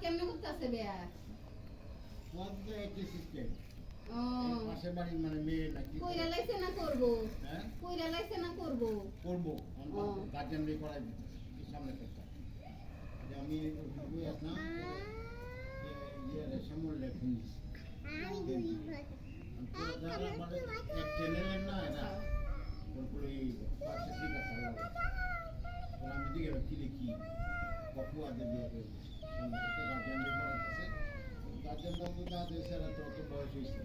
কেমনে করতেছে বিয়া ও পাশের বাড়ির মানে মেয়ে নাকি কইরা লাইছে না করব। হ্যাঁ? কইরা লাইছে না করব। করব। ও। গার্জেন করাই দিতে সামনে যে আমি না যে ইয়ে শ্যামল রে ফোন এক চ্যানেলের না এটা তারপরে এই পাশে ঠিক আছে আছে। আমি দিকে কি দেখি কপু আগে দিয়ে দেবো সামনে থেকে গার্জেন দিয়ে করাইতেছে গার্জেন দাম তো দাঁত এসে তো অত বয়স হয়েছে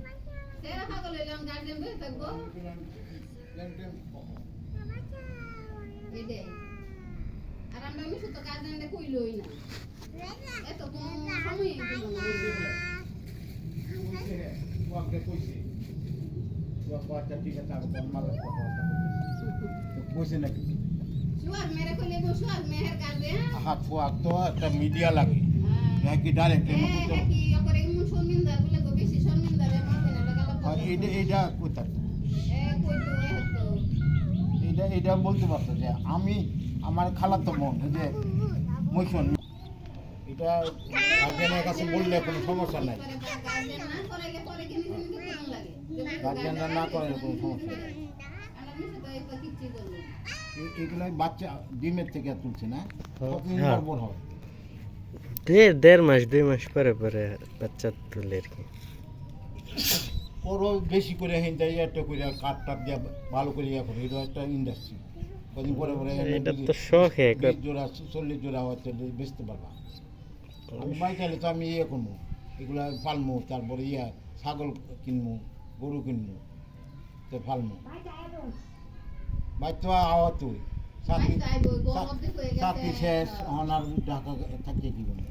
সেরা পাগল হইলাম গার্জেন বসে থাকব এটাই আর আমরা মিশু তো গার্জেনটা কইলই না। এত কোন সময় দিল না ওকে কইছে। ও বাচ্চা ঠিক আছে আমি মাল কইছে নাকি? শুয়ার মেরে কইলে বো শুয়ার মেহের গার্জেন হাত ফোয়াক তো একটা মিডিয়া লাগে। ডাইরেক্ট এ কি করে ইমন শর্মিন্দা বলে গো বেশি শর্মিন্দা রে মাকে না লাগালো এইটা এইটা কোথায়? এ কই তো এ তো এইটা এইটা বলতে পারতো যে আমি আমার খালাতো বোন এই যে মৈশন এটা গার্জেনের কাছে বললে কোনো সমস্যা নাই। গার্জেনরা না করে কোনো সমস্যা নেই। এগুলো বাচ্চা ডিমের থেকে তুলছে না? কতদিন হ্যাঁ। পর হয় দেড় দেড় মাস দুই মাস পরে পরে বাচ্চা তুলে আর কি। ওরও বেশি করে হেন হিন্দা একটা করে কাঠ টাট দিয়ে ভালো করে ইয়ে করে এটা একটা ইন্ডাস্ট্রি কদিন পরে পরে এটা তো শখ বিশ জোড়া চল্লিশ জোড়া হচ্ছে বেচতে পারবা। আমি বাড়ি চাইলে তো আমি ইয়ে করব এগুলা পালমু তারপরে ইয়া ছাগল কিনবো গরু কিনবো তো ফালমু। তো আওয়া তুই চাকরি হয়ে শেষ এখন আর ঢাকা থাকতে কি করব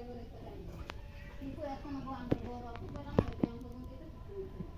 করে করে কিন্তু এখন আমি বড় অপরাধ আমরা ব্যাংক